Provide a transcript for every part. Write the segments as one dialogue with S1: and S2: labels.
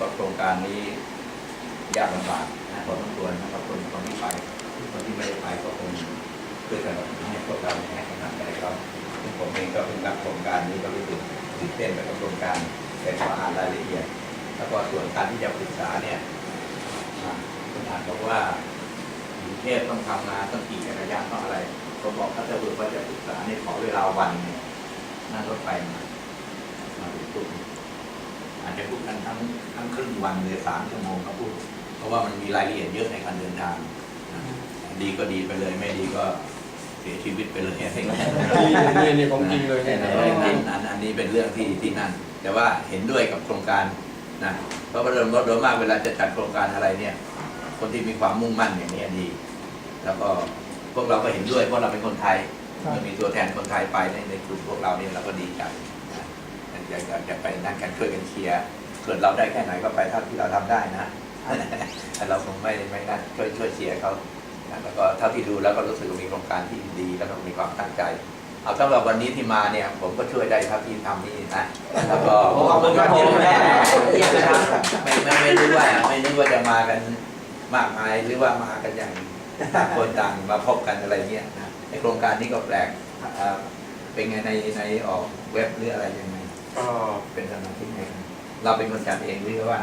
S1: ก็โครงการนี้ยากลำบากนะพอสมควรนะครับคนคนที่ไปคนที่ไม่ได้ไปก็คงเพื่อสนับสนุนให้พวกเราให้กำลังใจเขาผมเองก็เพิ่งรับโครงการนี้ก็รู้สึกตื่นเต้นไปกับโครงการแต่พออ่านรายละเอียด แล้วก็ส่วนการที่จะปรึกษาเนี่ยคุณอาจบอกว่ากรุงเทพต้องทำงานต้องขี่จักรยานต้องอะไรผมบอกถ้าจะเบิกว่าจะปรึกษาเนี่ยขอเวลาวันนึ่งนั่งรถไฟมามาถึงปุ๊บ อาจจะพูดกันทั้งทั้งครึ่งวันเลยสามชั่วโมงเขาพูด เพราะว่ามันมีรายละเอียดเยอะในการเดินทางนะดีก็ดีไปเลยไม่ดีก็เสียชีวิตไปเลยอะไรเงี้ย
S2: นี่นี่นี่ของจริงเลย
S1: ใช่
S2: เนี่ย
S1: ไหมจริงอันอันนี้เป็นเรื่องที่ที่นั่น แต่ว่าเห็นด้วยกับโครงการนะเพราะว่าโดยโดยมากเวลาจะจัดโครงการอะไรเนี่ย คนที่มีความมุ่งมั่นอย่างนี้ดี แล้วก็พวกเราก็เห็นด้วยเพราะเราเป็นคนไทยเมื่อมีตัวแทนคนไทยไปในในกลุ่มพวกเราเนี่ยเราก็ดีใจ นะอยากจะจะไปนั่งกันช่วยกันเชียร์ส่วนเราได้แค่ไหนก็ไปเท่าที่เราทำได้นะแต่เราคงไม่ไม่นั่นช่วยช่วยเชียร์เขานะแล้วก็เท่าที่ดูแล้วก็รู้สึกว่ามีโครงการที่ดีแล้วก็มีความตั้งใจเอาสำหรับวันนี้ที่มาเนี่ย ผมก็ช่วยได้เท่าที่ทำนี่นะแล้วก็
S2: ขอบคุณครับผม
S1: ไม่ไม่ไม่รู้ว่าไม่นึกว่าจะมากันมากมายหรือว่ามากันอย่างต่างคนต่างมาพบกันอะไรเงี้ยนะในโครงการนี้ก็แปลกอ่าเป็นไงในในออกเว็บหรืออะไรยังไง
S2: ก็
S1: เป็นสมาชิกไงครับเราเป็นคนจัดเองหรือว่า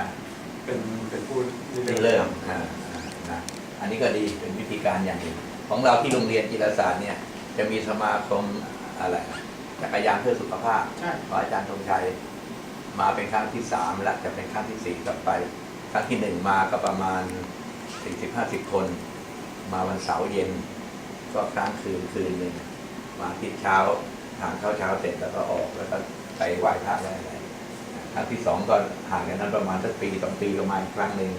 S2: เป็นเป็นผู้
S1: ได้เริ่มอ่าอ่านะอันนี้ก็ดีเป็นวิธีการอย่างหนึ่งของเราที่โรงเรียนกีฬาศาสตร์เนี่ย จะมีสมาคมอะไรจักรยานเพื่อสุขภาพ
S2: ใช่
S1: ของอาจารย์ธงชัยมาเป็นครั้งที่สามและจะเป็นครั้งที่สี่ต่อไป ครั้งที่หนึ่งมาก็ประมาณสี่สิบห้าสิบคน มาวันเสาร์เย็น ก็ค้างคืนคืนหนึ่งมาที่เช้าทานข้าวเช้าเสร็จแล้วก็ออกแล้วก็ ไปไหว้พระได้อะไรครั้งที่สองก็ห่างกันนั้นประมาณสักปีสองปีก็มาอีกครั้งหนึ่ง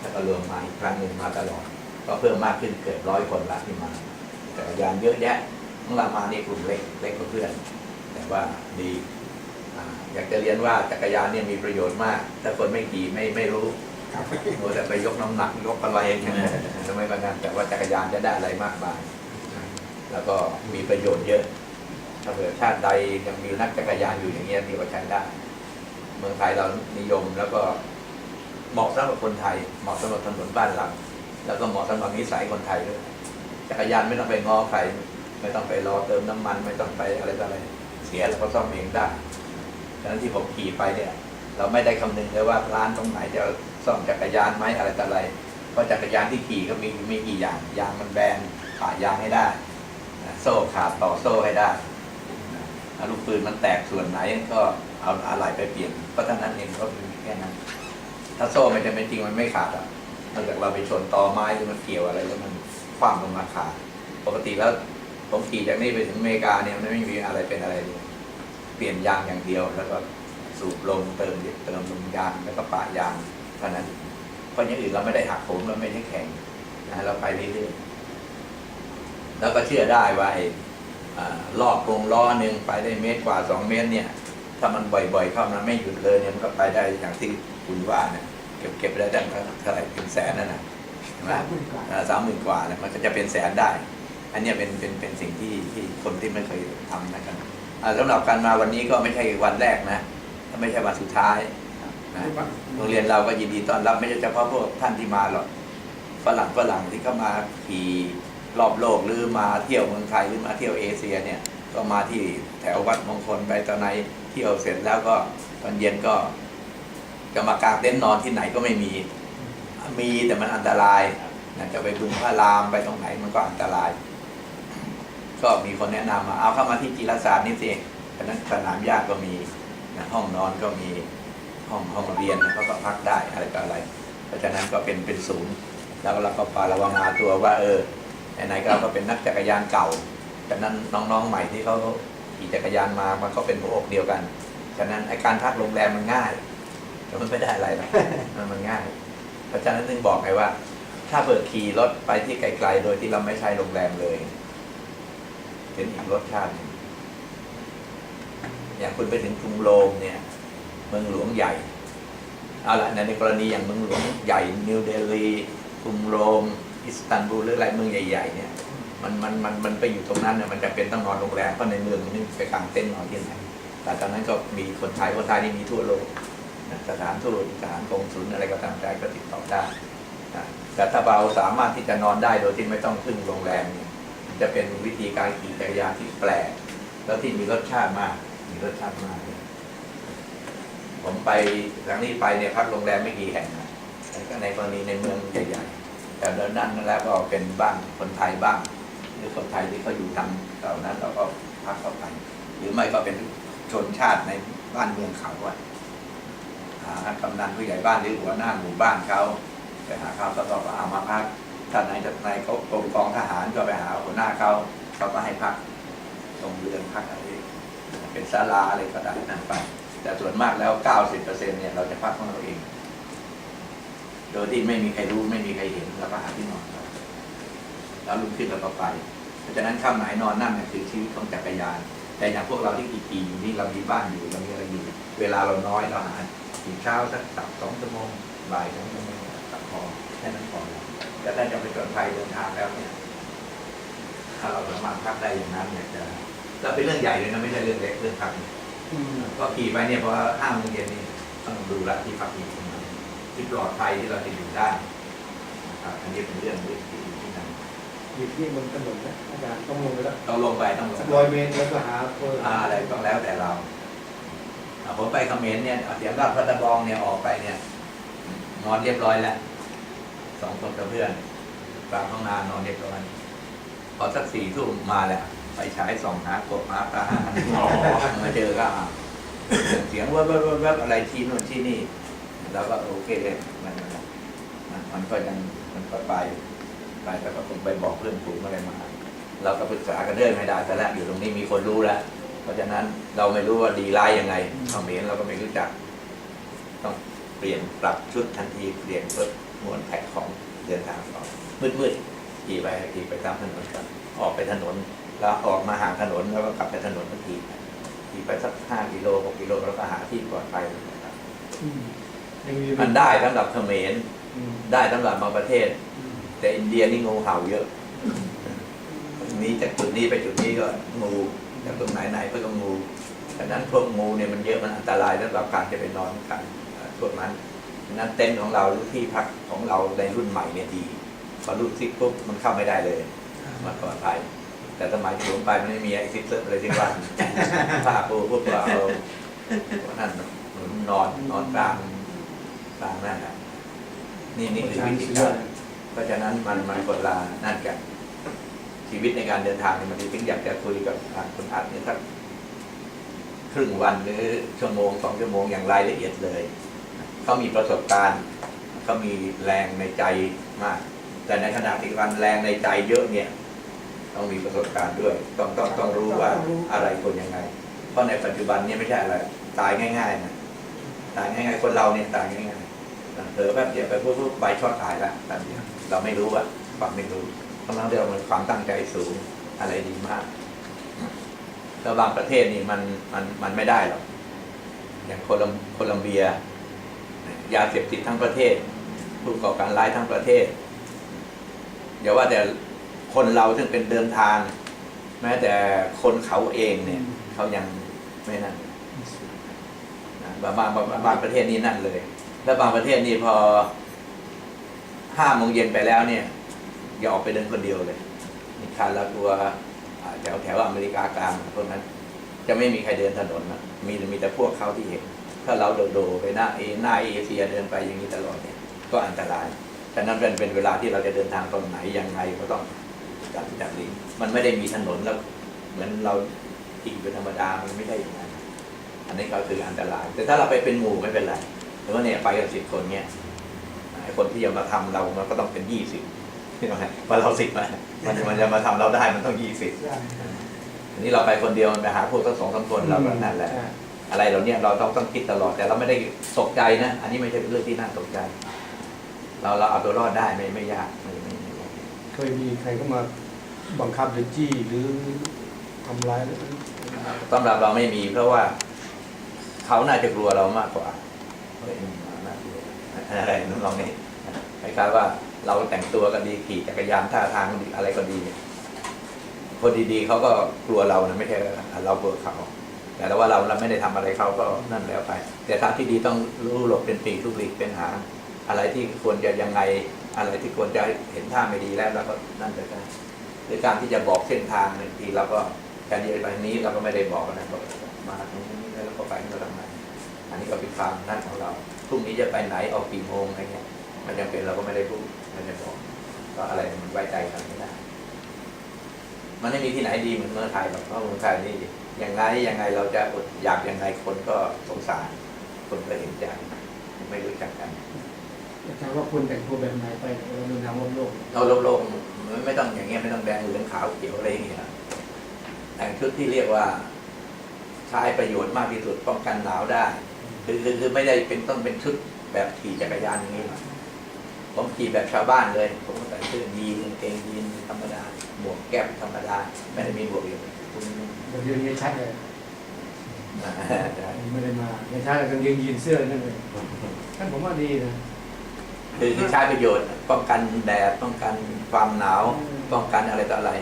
S1: แล้วก็รวมมาอีกครั้งหนึ่งมาตลอด ก็เพิ่มมากขึ้นเกือบร้อยคนละที่มาจักรยานเยอะแยะของเรามานี่กลุ่มเล็กเล็กกว่าเพื่อน แต่ว่าดีอ่าอยากจะเรียนว่าจักรยานเนี่ยมีประโยชน์มากถ้าคนไม่ขี่ไม่ไม่รู้โอ้แต่ไปยกน้ำหนักยกอะไรอย่างเงี้ยทำไมบางงานแต่ว่าจักรยานจะได้อะไรมากมายแล้วก็มีประโยชน์เยอะ ถ้าเผื่อชาติใดยังมีนักจักรยานอยู่อย่างเงี้ยมีว่าใช้ได้ เมืองไทยเรานิยมแล้วก็เหมาะสำหรับคนไทย เหมาะสำหรับถนนบ้านเราแล้วก็เหมาะสำหรับนิสัยคนไทยด้วยจักรยานไม่ต้องไปง้อใครไม่ต้องไปรอเติมน้ำมัน ไม่ต้องไปอะไรต่ออะไรเสียแล้วก็ซ่อมเองได้ฉะนั้นที่ผมขี่ไปเนี่ย เราไม่ได้คำนึงเลยว่าร้านตรงไหนจะซ่อมจักรยานไหมอะไรต่ออะไรเพราะจักรยานที่ขี่ก็มีไม่กี่อย่างยางมันแบนผ่ายางให้ได้ โซ่ขาดต่อโซ่ให้ได้ ลูกปืนมันแตกส่วนไหนก็เอาอะไรไปเปลี่ยนเพราะเท่านั้นเองก็มีแค่นั้น ถ้าโซ่ไม่จำเป็นจริงมันไม่ขาดอะนอกจากเราไปชนตอไม้หรือมันเกี่ยวอะไรแล้วมันคว่ำลงมาขาดปกติแล้วผมขี่จากนี่ไปถึงอเมริกาเนี่ยมันไม่มีอะไรเป็นอะไรเลยเปลี่ยนยางอย่างเดียว แล้วก็สูบลมเติมเติมลมยางแล้วก็ปะยางเท่านั้นเพราะอย่างอื่นเราไม่ได้หักโหมเราไม่ได้แข่งนะเราไปเรื่อยๆแล้วก็เชื่อได้ว่า ไอ้อ่ารอบวงล้อหนึ่งไปได้เมตรกว่าสองเมตรเนี่ย ถ้ามันบ่อยๆเข้ามันไม่หยุดเลยเนี่ยมันก็ไปได้อย่างที่คุณว่าเนี่ยเก็บเก็บได้ตั้งเท่าไหร่เป็นแสนนั่นนะใช่ไหมสามหมื่นกว่าเนี่ยมันก็จะเป็นแสนได้ อันเนี้ยเป็นเป็นเป็นสิ่งที่ที่คนที่ไม่เคยทำนะครับอ่าสำหรับการมาวันนี้ก็ไม่ใช่วันแรกนะไม่ใช่วันสุดท้ายนะโรงเรียนเราก็ยินดีต้อนรับไม่ใช่เฉพาะพวกท่านที่มาหรอกฝรั่งฝรั่งที่เข้ามาขี่ รอบโลกหรือมาเที่ยวเมืองไทยหรือมาเที่ยวเอเชียเนี่ยก็มาที่แถววัดมงคลไปตอนไหนเที่ยวเสร็จแล้วก็ตอนเย็นก็ จะมากางเต็นท์นอนที่ไหนก็ไม่มี มีแต่มันอันตรายนะจะไปบึงพระรามไปตรงไหนมันก็อันตราย ก็มีคนแนะนำมาเอาเข้ามาที่กีฬาศาสตร์นี่สิฉะนั้นสนามหญ้าก็มีนะห้องนอนก็มีห้องห้องเรียนเขาก็พักได้อะไรต่ออะไร เพราะฉะนั้นก็เป็นเป็นศูนย์แล้วเราก็ปาระวังหาตัวว่า เออ ไหนๆก็เราก็เป็นนักจักรยานเก่าฉะนั้นน้องๆใหม่ที่เขาขี่จักรยานมามันก็เป็นหัวอกเดียวกัน ฉะนั้นไอการพักโรงแรมมันง่ายแต่มันไม่ได้อะไรหรอกมันมันง่าย เพราะฉะนั้นถึงบอกไงว่า ถ้าเปิดขี่รถไปที่ไกลๆโดยที่เราไม่ใช้โรงแรมเลย เป็นอีกรสชาติหนึ่งอย่างคุณไปถึงกรุงโรมเนี่ยเมืองหลวงใหญ่เอาละในในกรณีอย่างเมืองหลวงใหญ่นิวเดลีกรุงโรม อิสตันบูลหรืออะไรเมืองใหญ่ๆเนี่ยมันมันมันมันไปอยู่ตรงนั้นเนี่ยมันจะเป็นต้องนอนโรงแรมเพราะในเมืองมันไม่มีไปกางเต็นท์นอนที่ไหนแต่ตอนนั้นก็มีคนไทยคนไทยนี่มีทั่วโลกสถานทูตสถานกงสุลอะไรก็ตามใจก็ติดต่อได้แต่ถ้าเราสามารถที่จะนอนได้โดยที่ไม่ต้องพึ่งโรงแรมเนี่ยจะเป็นวิธีการขี่จักรยานที่แปลก แล้วที่มีรสชาติมาก มีรสชาติมาก ผมไปครั้งนี้ไปเนี่ยพักโรงแรมไม่กี่แห่งนะแต่ก็ในกรณีในเมืองใหญ่ๆ แต่แล้วนั่นแล้วก็เป็นบ้างคนไทยบ้างหรือคนไทยที่เขาอยู่ทางเหล่านั้น เราก็พักเข้าไป หรือไม่ก็เป็นชนชาติในบ้านเมืองเขาอะหากำนันผู้ใหญ่บ้านหรือหัวหน้าหมู่บ้านเขาไปหาเขาก็ต้องเอามาพักถ้าไหนจะในเขากรมกองทหารก็ไปหาหัวหน้าเขาเขาก็ให้พักตรงเรือนพักอะไรเป็นศาลาอะไรก็ได้นั่นไปแต่ส่วนมากแล้ว 90%เนี่ยเราจะพักของเราเอง โดยที่ไม่มีใครรู้ไม่มีใครเห็นเราก็หาที่นอนเราแล้วลุกขึ้นเราก็ไป เพราะฉะนั้นค่ำไหนนอนนั่งเนี่ยคือชีวิตของจักรยาน แต่อย่างพวกเราที่กี่ปีอยู่นี่เรามีบ้านอยู่เรามีอะไรอยู่ เวลาเราน้อยเราหาถึงเช้าสักสักสองชั่วโมงบ่ายสองชั่วโมงสักพอแค่นั้นพอแล้วแต่ถ้าจะไปจนภัยเดินทางแล้วเนี่ยถ้าเราสามารถพักได้อย่างนั้นเนี่ยจะจะเป็นเรื่องใหญ่เลยนะไม่ใช่เรื่องเล็กเรื่องพักเนี่ย
S2: อืม
S1: ก็ขี่ไปเนี่ยเพราะว่าห้าโมงเย็นนี่ต้องดูแลที่พักอยู่ตรงนั้น ที่ปลอดภัยที่เราจะอยู่ได้นะครับอันนี้เป็นเรื่องที่อยู่ที่นั่น
S2: หยิบนี่บนถนนนะอาจารย์ต้องลงไปแล้ว
S1: ต้องลงไปต้องล
S2: สั
S1: ง
S2: ก
S1: ไป
S2: ร้อยเมตรแล้วก็หาเพิ่ม
S1: อ่าอะไรต้องแล้วแต่เราอ่าผมไปเขมรเนี่ยเสียงราบพระตะบองเนี่ยออกไปเนี่ย นอนเรียบร้อยแล้วสองคนกับเพื่อนกลางห้องนานนอนเรียบร้อยพอสักสี่ทุ่มมาแล้วไปฉายส่องหากบหาปลาหามาเจอก็อะเสียงแวบๆๆๆอะไรที่นู่นที่นี่ แล้วก็โอเคมันมันมันก็ยังมันก็ไปไปแล้วก็คงไปบอกเพื่อนฝูงอะไรมา เราก็ปรึกษากันเรื่อยไม่ได้แต่แล้วอยู่ตรงนี้มีคนรู้แล้ว เพราะฉะนั้นเราไม่รู้ว่าดีร้ายยังไงเขมรเราก็ไม่รู้จัก ต้องเปลี่ยนปรับชุดทันทีเปลี่ยนเพิ่มมวลแพ็คของเดินทางต่อมืดๆขี่ไปขี่ไปตามถนนกันออกไปถนน แล้วออกมาห่างถนนแล้วก็กลับไปถนนทันทีขี่ไปสักห้ากิโลหกกิโลแล้วก็หาที่ปลอดภัยนะครับ
S2: ยังมี
S1: มันได้สำหรับเขมร
S2: อืม
S1: ได้สำหรับบางประเทศ
S2: อืม
S1: แต่อินเดียนี่งูเห่าเยอะนี้จากจุดนี้ไปจุดนี้ก็งูจากตรงไหนไหนก็ต้องงูดังนั้นพวกงูเนี่ยมันเยอะมันอันตรายสำหรับการจะไปนอนกันเอ่อพวกนั้นดังนั้นเต็นท์ของเราหรือที่พักของเราในรุ่นใหม่เนี่ยดีพอรุ่นซิกปุ๊บมันเข้าไม่ได้เลย มันปลอดภัยแต่สมัยที่ผมไปมันไม่มีไอ้ซิกเซอร์อะไรที่ว่าผ้าปูพวกเราเอานั่นหนุนนอนนอนกลาง กลางนั่นน่ะนี่นี่คือวิธีการเพราะฉะนั้นมันมันคนละนั่นกันชีวิตในการเดินทางเนี่ยมันถึงอยากจะคุยกับทางคุณอัดเนี่ยสักครึ่งวันหรือชั่วโมงสองชั่วโมงอย่างรายละเอียดเลยเขามีประสบการณ์เขามีแรงในใจมาก แต่ในขณะที่วันแรงในใจเยอะเนี่ย ต้องมีประสบการณ์ด้วย ต้องต้องต้องรู้ว่าอะไรคนยังไง เพราะในปัจจุบันเนี่ยไม่ใช่อะไรตายง่ายๆนะตายง่ายๆคนเราเนี่ยตายง่ายๆ เผลอแป๊บเดียวไปพูดใบช็อตตายละแป๊บเดียวเราไม่รู้อะความไม่รู้กำลังเดียวมันความตั้งใจสูงอะไรดีมากแล้วบางประเทศนี่มันมันมันไม่ได้หรอกอย่างโคลัมโคลัมเบีย ยาเสพติดทั้งประเทศ ผู้ก่อการร้ายทั้งประเทศอย่าว่าแต่คนเราซึ่งเป็นเดินทาง แม้แต่คนเขาเองเนี่ย เขายังไม่นั่นนะบางบางบางบางประเทศนี่นั่นเลย แล้วบางประเทศนี่พอห้าโมงเย็นไปแล้วเนี่ย อย่าออกไปเดินคนเดียวเลยนี่คารากัวแถวแถวอเมริกากลางพวกนั้น จะไม่มีใครเดินถนนนะมีมีแต่พวกเขาที่เห็น ถ้าเราโดดไปหน้าเอหน้าเอเชียเดินไปอย่างนี้ตลอดเนี่ย ก็อันตรายฉะนั้นเป็นเป็นเวลาที่เราจะเดินทางตรงไหนยังไงก็ต้องจัดจัดลิงมันไม่ได้มีถนนแล้วเหมือนเราขี่เป็นธรรมดามันไม่ใช่อย่างนั้นอันนี้ก็คืออันตราย แต่ถ้าเราไปเป็นหมู่ไม่เป็นไร รือว่าเนี่ยไปกันสิบคนเนี่ยไอ้คนที่จะมาทำเรามันก็ต้องเป็นยี่สิบใช่ไหมว่าเราสิบมันมันมันจะมาทำเราได้มันต้องยี่สิบ
S2: ใช่
S1: อันนี้เราไปคนเดียวมันไปหาพวกตั้งสองสามคนเราก็นั่นแหละ
S2: ใช่
S1: อะไรเราเนี่ยเราต้องต้องคิดตลอดแต่เราไม่ได้ตกใจนะ อันนี้ไม่ใช่เป็นเรื่องที่น่าตกใจ เราเราเอาตัวรอดได้ไม่ไม่ยากไม่ไม่ไม่ยาก
S2: เคยมีใครเข้ามาบังคับหรือจี้หรือทำร้ายหรือ
S1: สำหรับเราไม่มีเพราะว่าเขาน่าจะกลัวเรามากกว่า เฮ้ยมันน่ากลัวอะไรน้องๆนี่คล้ายๆว่าเราแต่งตัวก็ดีขี่จักรยานท่าทางดีอะไรก็ดีคนดีๆเขาก็กลัวเรานะไม่ใช่เรากลัวเขา แต่ว่าเราเราไม่ได้ทำอะไรเขาก็นั่นแล้วไป แต่ทางที่ดีต้องรู้หลบเป็นปีทุกหลีกเป็นหางอะไรที่ควรจะยังไงอะไรที่ควรจะเห็นท่าไม่ดีแล้วเราก็นั่นไปได้หรือการที่จะบอกเส้นทางบางทีเราก็การที่จะไปนี้เราก็ไม่ได้บอกนะบอกมาตรงนี้แล้วก็ไปเราทำไม อันนี้ก็เป็นความนั่นของเราพรุ่งนี้จะไปไหนออกกี่โมงอะไรเงี้ยมันจำเป็นเราก็ไม่ได้พูดไม่ได้บอกก็อะไรมันไว้ใจกันไม่ได้มันไม่มีที่ไหนดีเหมือนเมืองไทยหรอกเพราะเมืองไทยนี่ยังไงยังไงเราจะอดอยากยังไงคนก็สงสาร คนก็เห็นใจไม่รู้จักกัน
S2: อาจารย์ว่าควรแต่งตัวแบบไหนไปเราเดินทางรอบโลก
S1: เราโลกๆมันไม่ต้องอย่างเงี้ยไม่ต้องแดงเหลืองขาวเขียวอะไรอย่างเงี้ยแต่งชุดที่เรียกว่าใช้ประโยชน์มากที่สุดป้องกันหนาวได้ คือคือคือไม่ได้เป็นต้องเป็นชุดแบบขี่จักรยานอย่างนี้หรอกผมขี่แบบชาวบ้านเลย ผมก็ใส่เสื้อยีนกางเกงยีนธรรมดาหมวกแก๊ปธรรมดา ไม่ได้มีหมวกอยู่คุณ
S2: เดี๋ยวนี้ชัดเลย
S1: อ่าได้
S2: ไม่ได้มาในชาติกางเกงยีนเสื้อนั่นเลยท่านผมว่าดีนะ
S1: คือคือใช้ประโยชน์ ป้องกันแดดป้องกันความหนาวป้องกันอะไรต่ออะไร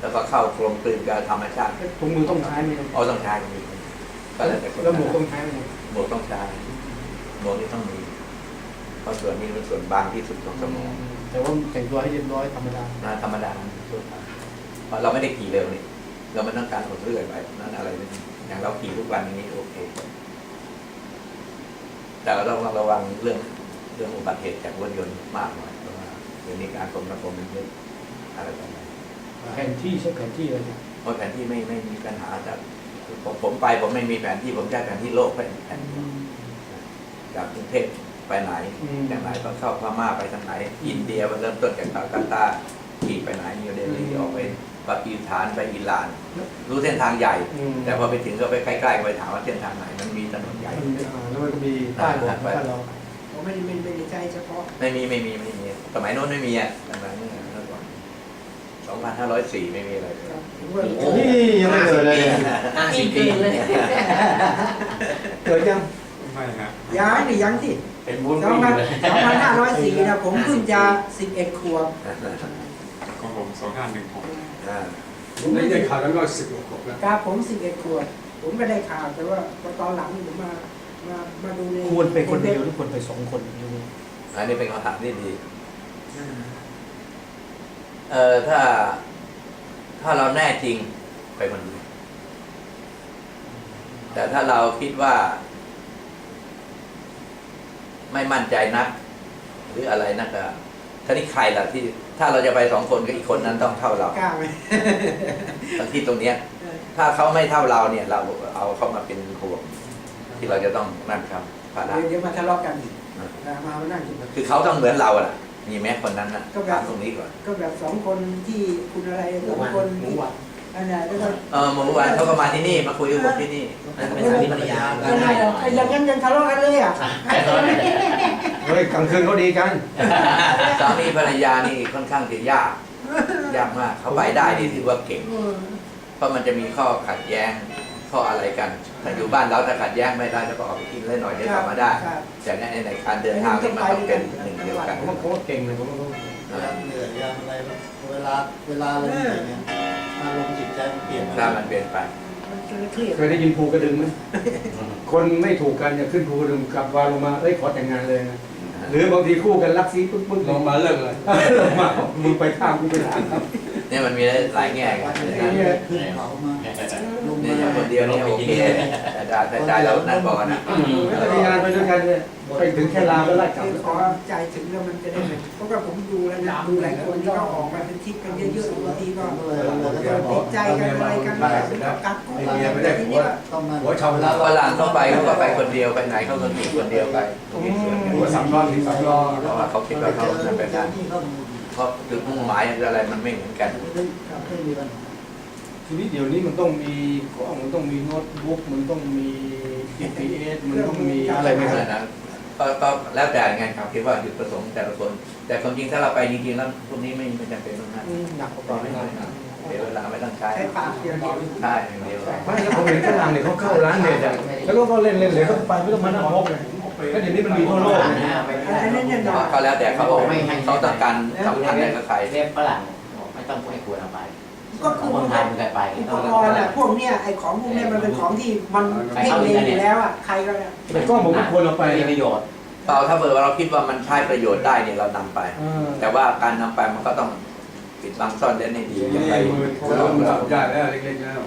S1: แล้วก็เข้ากลมกลืนกับธรรมชาติ
S2: ถุงมือต้องใช้ไหมครับ
S1: เอาต้องใช้มีก็แล้วแต่คน
S2: แล้วหมวกต้องใช้ไหม
S1: หมวกต้องใช้หมวกนี่ต้องมีเพราะส่วนนี้เป็นส่วนบางที่สุดของสมอง
S2: แต่ว่าแต่งตัวให้เรียบร้อยธรรมดา
S1: นะธรรมดาทั่วไปเพราะเราไม่ได้ขี่เร็วนี่เราไม่ต้องการอดเรื่อยไปนั่นอะไรนี่อย่างเราขี่ทุกวันอย่างนี้โอเค แต่เราต้องระวังเรื่องเรื่องอุบัติเหตุจากรถยนต์มากหน่อยเพราะว่าเดี๋ยวนี้การกรมระบบมันเยอะอะไรต่างๆ
S2: แผนที่ใช้แผนที่อะไรเนี่ย
S1: เพราะแผนที่ไม่ไม่มีปัญหาจาก ผมผมไปผมไม่มีแผนที่ผมใช้แผนที่โลกเป็นแผนที่จากกรุงเทพไปไหนจากไหนต้องเข้าพม่าไปทางไหน อินเดียมันเริ่มต้นจากจาการ์ตาขี่ไปไหนนิวเดลีออกไปปากีสถานไปอิหร่าน รู้เส้นทางใหญ่
S2: อืม
S1: แต่พอไปถึงก็ไปใกล้ๆไปถามว่าเส้นทางไหนมันมีถนนใหญ่
S2: มันอ่าแล้วมันก็มีป้ายบอกว่าเรา
S3: ผมไม่ได้ไม่ไม่ได้ใจเฉพาะ
S1: ไม่มีไม่มีไม่มีสมัยโน้นไม่มีอะสมัยนู้นเมื่อก่อน สองพันห้าร้อยสี่ไม่มีอะไรเลย
S3: ผมว่า
S2: โอ้นี่ยังไม่เกิดเลยเนี่ย
S1: ห้าสิบปี
S2: เกิดยัง
S4: ไม่ฮะ
S3: ย้ายหรือยังที่
S4: เป็นวุ้น
S3: สอง
S4: วิ่ง
S3: พัน
S4: เลย
S3: สองพันห้าร้อยสี่นะผมเพิ่งจะสิบเอ็ดขวบ
S4: ของผมสองห้าหนึ่งหก
S1: อ่า
S2: ผมได้ยินข่าวแล้วก็สิบกว่าขวบแล้ว
S3: ครับผมสิบเอ็ดขวบผมก็ได้ข่าวแต่ว่าพอตอนหลังนี่ผมมามามาดูใน
S2: ควรไปคนเดียวหรือควรไปสองคนดู
S1: อันนี้เป็นคำถามที่ดี
S3: อ่า
S1: เอ่อถ้า ถ้าเราแน่จริงไปคนเดียวแต่ถ้าเราคิดว่า ไม่มั่นใจนัก หรืออะไรนักอะท่านี้ใครล่ะที่ ถ้าเราจะไปสองคนก็อีกคนนั้นต้องเท่าเรา
S3: กล้าไหม
S1: ทั้งที่ตรงเนี้ย
S3: เออ
S1: ถ้าเขาไม่เท่าเราเนี่ย เราเอาเขามาเป็นห่วงที่เราจะต้องนั่นครับภาระ
S3: เดี๋ยวเดี๋ยวมาทะเลาะกันอีก
S1: อ่า
S3: นะมามานั่งกินแบบ
S1: คือเขาต้องเหมือนเราอะล่ะ มีแม้คนนั้นนะ
S3: ก็แบบ
S1: ถามตรงนี้ก่อน
S3: ก็แบบสองคนที่คุณอะไรสองคน
S2: หมู
S3: ที่
S2: หวาน
S3: อันไหนแล้วก็
S1: เออเมื่อวานเขาก็มาที่นี่มาคุยกับผมที่นี่
S5: เป็นสามีภรรยา
S3: ยังไงอะไอ้อย่างนั้นยังทะเลาะกันเลยอะ
S2: เฮ้ยกลางคืนเขาดีกัน
S1: สามีภรรยานี่ค่อนข้างจะยากยากมากเขาไปได้นี่ถือว่าเก่ง
S3: เออ
S1: เพราะมันจะมีข้อขัดแย้ง ข้ออะไรกัน ถ้าอยู่บ้านเราถ้าขัดแย้งไม่ได้แล้วก็ออกไปกินเล่นหน่อยเดี๋ยวกลับมาได้
S3: ครับ
S1: แต่ในในการเดินทางนี่มันต้องเป็นหนึ่งเดียวกัน
S2: ผมว่าเขาก็เก่งเลยผมว่าเขา
S5: เวลาเหนื่อยยามอะไรเวลาเวลาเราเหนื่อยเนี่ยอารมณ์จิตใจมันเปลี่ยน
S1: ถ้ามันเปลี่ยนไป
S3: มันจะเครียด
S2: เคยได้ยินภูกระดึงไหมคนไม่ถูกกันจะขึ้นภูกระดึงกลับวาลงมาเอ้ยขอแต่งงานเลยนะหรือบางทีคู่กันรักซีปึ๊บปึ๊บลงมาเลิกเลยลงมามึงไปข้ามกูไปหลังครับ
S1: เนี่ยมันมีหลายแง่กัน
S2: เนี่ย
S5: ขึ้นเขามาลง
S1: เนี่ย
S5: มา
S1: คนเดียวเนี่ยโอเคแต่ได้แต่ใจเรานั่นบอกกันนะ
S2: ไม่ต้องมีงานไปด้วยกันเลยไปถึงแค่ลาวก็ไล่กลับ
S3: คือขอใจถึงแล้วมันจะได้ไหมเพราะว่าผมดูแล้วนะดูหลายคนที่เขาออกมาเป็นทริปกันเยอะๆบางทีก็
S5: เลยเลยก็ต้องบ
S3: ติ
S5: อก
S3: ดใจกันอะไรกันแบบกัดกุ๊กอะไรทีนี้ก็
S5: ต้องมา
S2: หัวชาว
S5: เว
S2: ลา
S5: ลาว
S1: ฝรั่งเข้าไปเขาก็ไปคนเดียวไปไหนเขาก็ขี่คนเดียวไป
S2: หัวสามล้อถึงสามล้อ
S1: เพราะว่าเขาคิดว่าเขานั่นไปได้
S5: ที่เขา
S1: เพราะจุดมุ่งหมายอะไรมันไม่เหมือนกัน
S5: ไม่มีปัญหา
S2: ทีนี้เดี๋ยวนี้มันต้องมีกล้องมันต้องมีโน้ตบุ๊กมันต้องมี GPS มันต้องมีอะไรไหมครับ
S1: นะก็ก็แล้วแต่ไงครับคิดว่าจุดประสงค์แต่ละคน แต่ความจริงถ้าเราไปจริงๆแล้วพวกนี้ไม่ไม่จำเป็นต้องนั่น
S2: หนักกว่า
S1: ไม่
S2: ไม่
S1: ไม่
S2: ได้
S1: เดี๋ยวเวลาไม่ต้องใช้
S3: ใช้ปากเดียวเดียว
S1: ใช่อย่างเดียว
S2: ไม่แล้วผมเห็นฝรั่งเนี่ยเขาเข้าร้านเน็ตอะแล้วก็เล่นเล่นเลยเขาไปไม่ต้องมานั่งพกเลยแล้วเดี๋ยวนี้มันมีทั่วโลกเลย
S3: อันนั้นเนี่ยหน่อย
S1: ก็แล้วแต่เขาบอกเขาต้องการสัมพันธ์อะไรกับใคร
S6: เรียกฝรั่งบอกไม่ต้องให้ควรเอาไป
S1: ใก็
S3: คือ
S6: คนไทยมันเคยไป
S3: อุปกรณ์อะพวกเนี้ยไอ้ของพวกเนี้ยมันเป็นของที่มันเพ่งเล็งอยู่แล้วอะใครก็ได้
S2: แต่กล้องผมก็ควรเอาไป
S6: มีประโยชน์
S1: เปล่าถ้าเกิดว่าเราคิดว่ามันใช้ประโยชน์ได้เนี่ยเรานำไป
S2: เออ
S1: แต่ว่าการนำไปมันก็ต้องปิดบังซ่อนเร้นให้ดีอย่างไร
S2: มือเราเราได้แล้วเล็กๆแล้ว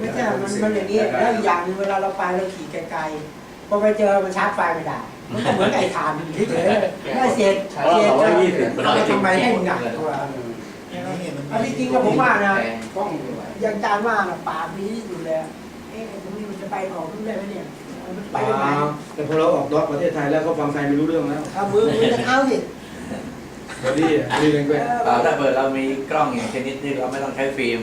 S3: ไม่ใช่มันมันอย่างนี้แล้วอีกอย่างหนึงเวลาเราไปเราขี่ไกลๆพอไปเจอมันชาร์จไฟไม่ได้มันก็เหมือนไอ้ถ่านเฉยๆได้เศษเศษเราทำไมให้มันหนักกว่า
S5: นี่มัน
S3: อันนี้จริงกับผมว่านะ
S2: กล้อง
S3: ยังจานว่าน่ะปากดีที่สุดเลยอะเอ๊ะไอ้ตรงนี้มันจะไปออกได้ไหมเนี่ยมันไปได้ไหม
S2: แต่พอเราออกนอกประเทศไทยแล้วเขาฟังไทยไม่รู้เรื่องแล้ว
S3: เอามือมือจะเอาสิ
S2: พอดีอันนี้เองไป
S1: เปล่าถ้าเกิดเรามีกล้องอย่างชนิดที่เราไม่ต้องใช้ฟิล์ม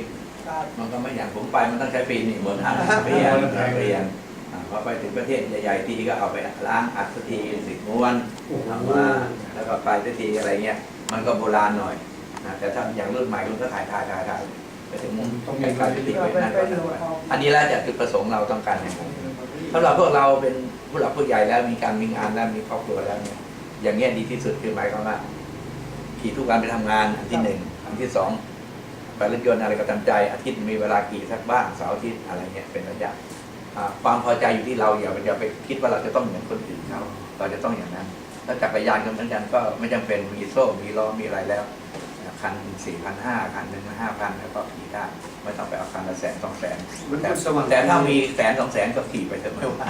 S3: ครับ
S1: มันก็ไม่อย่างผมไปมันต้องใช้ฟิล์มนี่เหมือนอ่านเรียนเรียนอ่าพอไปถึงประเทศใหญ่ๆทีก็เอาไปล้างอัดสักทีสิบม้วน
S2: โอ้โห
S1: ทำมาแล้วก็ไปสักทีอะไรเงี้ย มันก็โบราณหน่อย นะแต่ถ้าอย่างรุ่นใหม่รุ่นก็ถ่ายถ่ายถ่ายถ่ายไปถึงมุม
S2: ต้องมี
S1: ใกล้ๆติด
S3: เอา
S1: ไป
S3: ไป
S1: นั่น
S3: ไป
S1: ก็
S3: ดู
S1: นั่นไป
S3: เอา
S1: อันนี้แล้วจากจุดประสงค์เราต้องการอย่างไรสำหรับพวกเราเป็นผู้หลักผู้ใหญ่แล้วมีการมีงานแล้วมีครอบครัวแล้วเนี่ยอย่างเงี้ยดีที่สุดคือหมายความว่าขี่ทุกวันไปทำงานอันที่หนึ่งอันที่สองไปรถยนต์อะไรก็ตามใจอาทิตย์มีเวลาขี่สักบ้างเสาร์อาทิตย์อะไรเงี้ยเป็นระยะอ่าความพอใจอยู่ที่เราอย่าไปอย่าไปคิดว่าเราจะต้องเหมือนคนอื่นเขาเราจะต้องอย่างนั้น แล้วจักรยานก็เหมือนกันก็ไม่จำเป็นมีโซ่ มีล้อมีอะไรแล้ว คันสี่พันห้าคันหนึ่งห้าพันแล้วก็ขี่ได้ไม่ต้องไปเอาคันละแสนสองแสน
S2: มัน
S1: แต่
S2: สว่าง
S1: แต่ถ้ามีแสนสองแสนก็ขี่ไปเถอะไม่ว่า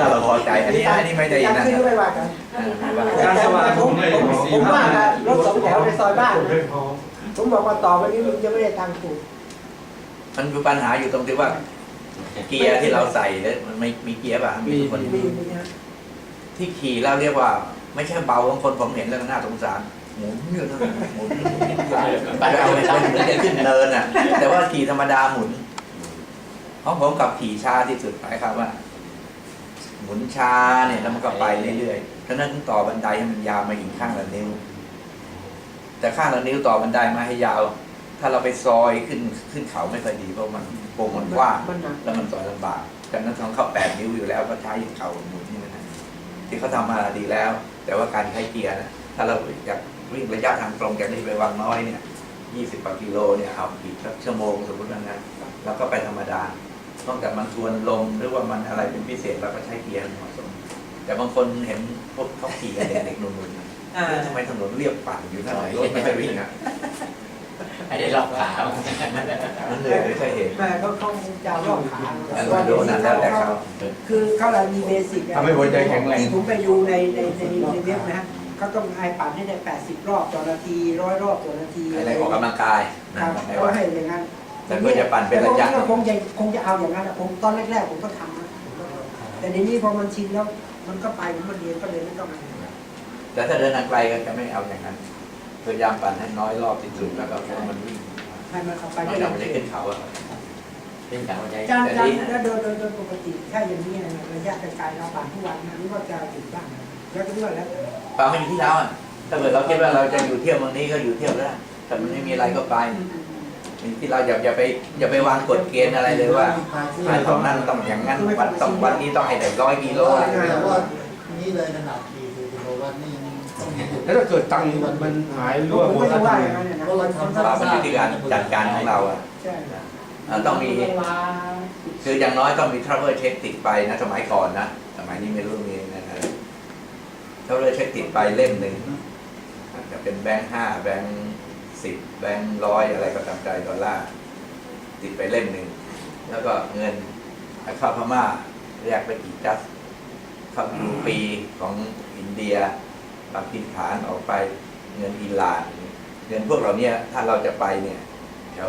S1: ถ้าเราพอใจอันนี้อันนี้ไม่ได้
S3: ยัง
S1: นะ
S3: ขึ้นไม่ว่ากัน
S1: เออไม่ว่า
S2: การสว่าง
S3: ผมผมผมว่านะรถสองแถวในซอยบ้านนะ
S2: ไม่พอ
S3: ผมบอกว่าต่อไปนี้มึงจะไม่ได้ตังค์ถูก
S1: มันคือปัญหาอยู่ตรงที่ว่า เกียร์ที่เราใส่เนี่ยมันไม่มีเกียร์ป่ะมีคน
S3: มีมีนะ
S1: ที่ขี่แล้วเรียกว่า ไม่ใช่เบาบางคนผมเห็นแล้วก็น่าสงสาร หมุนอยู่นั่นหมุนไปเอาไปเอาเหมือนจะขึ้นเนินอะ แต่ว่าขี่ธรรมดาหมุนของผมกับขี่ช้าที่สุดหมายความว่า หมุนช้าเนี่ยแล้วมันก็ไปเรื่อยๆฉะนั้นต้องต่อบันไดให้มันยาวมาอีกข้างละนิ้ว แต่ข้างละนิ้วต่อบันไดมาให้ยาว ถ้าเราไปซอยขึ้นขึ้นเขาไม่ค่อยดีเพราะมันโปงมันกว้าง
S3: มันหนัก
S1: แล้วมันซอยลำบากดังนั้นของเขาแปดนิ้วอยู่แล้วก็ใช้เขาหมุนนี่นะที่เขาทำมาดีแล้ว แต่ว่าการใช้เกียร์นะถ้าเราอยาก วิ่งระยะทางตรงจากนี้ไปวังน้อยเนี่ยยี่สิบกว่ากิโลเนี่ยเอาอีกสักชั่วโมงสมมติว่านะแล้วก็ไปธรรมดานอกจากมันทวนลมหรือว่ามันอะไรเป็นพิเศษเราก็ใช้เกียร์เหมาะสม แต่บางคนเห็นพวกเขาขี่กันเด็กๆหนุ่มๆนะเอ๊ะทำไมถนนเรียบปั่นอยู่นั่นรถไม่ค่อยวิ่งอะ
S6: ให้ได้รอบขา
S1: มันเหนื่อยไม่ค่อยเห็น
S3: แม่เขาเขาจะเอารอบขา
S1: อันนั้นโดนนั่นแล้วแต่เขา
S3: คือเขาเรามีเบสิกอะ
S2: ทำให้หัวใจแข็งแรง
S3: ที่ผมไปดูในในในในเว็บนะฮะ เขาต้องไอปั่นให้ได้ 80 รอบต่อนาทีร้อยรอบต่อนาที
S1: อะไรออกกำลังกาย
S3: ค
S1: นะ
S3: รับ
S1: ไม่
S3: เขา
S1: ว่า
S3: ให้อย่างนั้น
S1: แต่เพื่อจะปั่นเป็นระยะ
S3: แต่ผมก็คงจะคงจะเอาอย่างนั้นอะผมตอนแรกๆผมก็ทำนะแต่ในนี้พอมันชินแล้วมันก็ไปผมมันเรียนก็เลยไม่ต้องอะไร
S1: แต่ถ้าเดินทางไกลก็จะไม่เอาอย่างนั้นพยายามปั่นให้น้อยรอบที่สุดแล้วก็ให้มันวิ่ง
S3: ให้มันเข้าไป
S1: ไม่
S3: ได้
S1: ต้องไปขึ้นเขาอะ
S6: เป็นการหัวใจ
S3: จานจานแล้วโดยโดยโดยปกติถ้าอย่างนี้นะระยะไกลๆเราปั่นทุกวันนะนี่ก็จะถึงบ้างนะแล้วก็เมื่อแล้วแต่
S1: ป่ามันอยู่ที่เราอะถ้าเกิดเราคิดว่าเราจะอยู่เที่ยวเมืองนี้ก็อยู่เที่ยวได้แต่มันไม่มีอะไรก็ไปมีที่เราอย่าอย่าไปอย่าไปวางกฎเกณฑ์อะไรเลยว่าอ่าต้องนั้นต้องอย่างนั้นวันต้องวันนี้ต้องให้ได้ร้อยกิโลอะไรอย่างเงี้ย
S5: แต่ว่านี่เลยขนาดขี่สี่กิโลวัตต์นี่ยังต้องมีจุด
S2: แล้วถ้าเกิดตังค์มันหายหรือว่า
S3: ผม
S2: หม
S3: ก็
S2: ด
S3: จะ
S2: แล้ว
S3: ว่า
S2: ทำ
S3: อ
S2: ไง
S3: ย่างนั้นนะ
S5: เพราะเราทำ
S1: ว่ามันอยู่ที่การจัดการของเราอะ
S3: ใช่
S1: อ่าต้องมีคืออย่างน้อยต้องมี travel check ติดไปนะสมัยก่อนนะสมัยนี้ไม่รู้มีนะอะไร travel check ติดไปเล่มหนึ่งอาจจะเป็นแบงค์ห้าแบงค์สิบแบงค์ร้อยอะไรก็ตามใจดอลลาร์ติดไปเล่มหนึ่งแล้วก็เงินเข้าพม่าเรียกไปกี่จัสเข้ายูปีของอินเดียปากีสถานออกไปเงินอิหร่าน เงินพวกเราเนี่ยถ้าเราจะไปเนี่ยแถว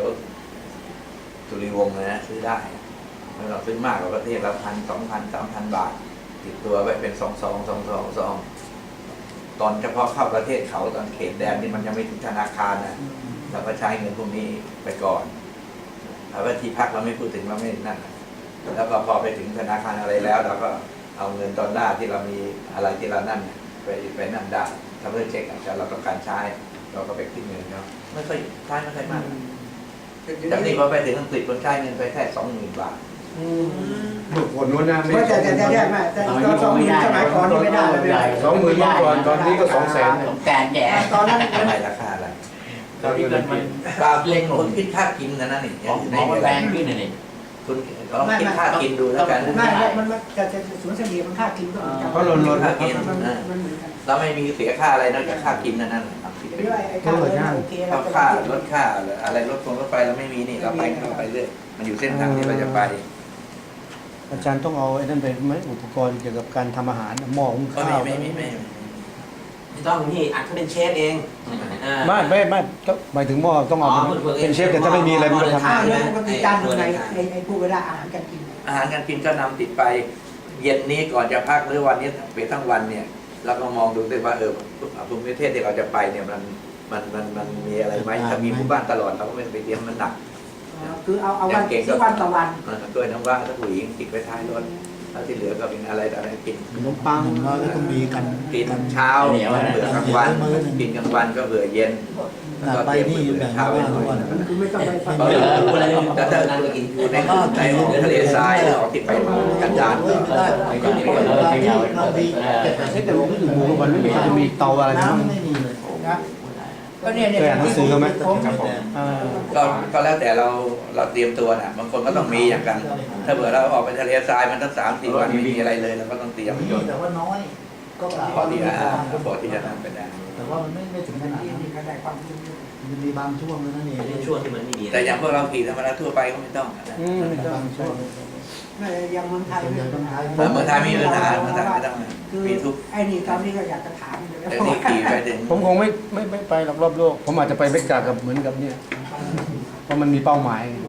S1: สุริวงศ์นะซื้อได้เราซื้อมากกว่าประเทศเราพันสองพันสามพันบาท ติดตัวไว้เป็นสองสองสองสองสอง ตอนเฉพาะเข้าประเทศเขาตอนเขตแดนนี่มันยังไม่ถึงธนาคารนะเราก็ใช้เงินพวกนี้ไปก่อนแต่ว่าที่พักเราไม่พูดถึงเราไม่นั่นนะแล้วก็พอไปถึงธนาคารอะไรแล้วเราก็เอาเงินดอลลาร์ที่เรามีอะไรที่เรานั่นเนี่ยไปไปนั่นได้ทำเพื่อเช็คอาจจะเราต้องการใช้ เราก็ไปขึ้นเงินเขาไม่ค่อยใช้ไม่ค่อยมากจากนี้พอไปถึงอังกฤษคนใช้เงินไปแค่สองหมื่นบาท
S2: เมื่อก่อนนู้นนะไม่
S3: ไม่แต่แต่แต่แต่แต่ตอนสองสมัยก่อนนี่ไม่ได้เลย
S2: สองหมื่นเมื่อก่อนตอนนี้ก็สองแสน
S6: สองแสนแย่
S3: ตอนนั้น
S1: ทำไมราคาอะไร
S3: ต
S6: อนที่เกิดมัน
S1: ปลาเล็งคนคิดค่ากินนะนั่นนี่
S6: ของของมันแรงขึ้นนี่
S1: คุณลองคิดค่ากินดูแล้วกัน
S3: ไม่ไม่มันมันจะจะสวนเสลีมันค่ากินก็เหมือนกัน
S2: เพราะเราลด
S1: ค่ากิน
S3: มัน
S1: นะ
S3: มันเหมือนกัน
S1: เราไม่มีเสียค่าอะไรนอกจากค่ากินนั่นนั่นครับคิด
S3: ห
S1: ไป
S3: รือว่าค่าเดินเคเรา
S1: ค่าค่ารถค่าอะไรรถทงรถไฟเราไม่มีนี่เราไปก็ไปเรื่อยมันอยู่เส้นทางที่เราจะไป
S2: อาจารย์ต้องเอาไอ้นั่นไปไหมอุปกรณ์เกี่ยวกับการทำอาหารหม้อหุง
S1: ก็
S2: ข้าว
S1: ไม่ไม่ไม่ไม่
S7: ไม่ต้องนี่อัดเขาเป็นเชฟเองอ่า
S2: ไม่ไม่ไม่ก็หมายถึงหม้อต้องเอา
S7: อ๋อ
S2: เป็นเป็นเชฟแต่ถ้าไม่มีอะไรมันก็ทำ
S3: อ่าแล้วปกติจานหนึ่งในไอ้ไอ้ผู้เวลาอาหารการกิน
S1: อาหารการกินก็นำติดไป เย็นนี้ก่อนจะพักหรือวันนี้ไปทั้งวันเนี่ยเราก็มองดูด้วยว่าเออภูมิประเทศที่เราจะไปเนี่ยมันมันมันมันมีอะไรไหมถ้ามีหมู่บ้านตลอดเราก็ไม่ไปเตรียมมันหนัก
S3: คือเอาเอาวันซื้อวันต่อวัน
S1: มันด้วยน้ำว่าถ้าผู้หญิงติดไว้ท้ายรถแล้วที่เหลือก็เป็นอะไรต่ออะไรกิน
S2: ขนมปัง
S5: อย่างน้อยก็ต้องมีกัน
S1: กินเช้าเบื่อกลางวันกินกลางวันก็เบื่อเย็น
S5: อ่าไปนี่แบ่งมาว่าว่า
S3: มันคือไม่ต้องไปฟัง
S1: ก็แต่ถ้าอยู่ในในทะเลทรายหรือออกที่ไปกันดานก็
S5: ได้ก็มีคนบางที่บางทีเก็บ
S2: เอ๊ะแต่ผมรู้สึกหมูกับมันไม่มีจะมีเตาอะไรนะ
S5: น้ำไม่มีเลย
S3: นะ ก็เนี่ยเนี่ย
S2: เคยอ่านหนังสือเขาไหม
S3: ผม
S4: ครับผม
S2: อ่า
S1: ก็ก็แล้วแต่เราเราเตรียมตัวนะบางคนก็ต้องมีอย่างกัน ถ้าเผื่อเราออกไปทะเลทรายมันตั้งสามสี่วันไม่มีอะไรเลยเราก็ต้องเตรียม
S5: มีแต่ว่าน้อย ก็เปล่า
S1: พอที่จะก็พอที่จะทำไปได้
S5: แต่ว่ามันไม่ไม่ถึงขนาด
S3: ที่
S5: นั้น
S3: นี่ก็ได้ความรู้
S5: มันมีบางช่วงเท่านั้นเอง
S7: เป็นช่วงที่มันไม่ดี
S1: แต่อย่างพวกเราขี่ธรรมดาทั่วไปก็ไม่ต้องนะ
S2: อืมไม่ต้อง
S5: บางช่วง
S3: ไม่อย่างเมืองไทย
S5: ส่วนใหญ่เมืองไทย
S1: เออเมืองไทยไม่มีปัญหาเมืองไทยไม่ต้อง
S3: คือ
S1: มีทุก
S3: ไอ้นี่ตอนนี้ก็อยากจะถามอยู่แล้ว
S1: แต่นี่ขี่ไปถึง
S2: ผมคงไม่ไม่ไม่ไปหรอกรอบโลก ผมอาจจะไปเมกากับเหมือนกับเนี่ย เพราะมันมีเป้าหมาย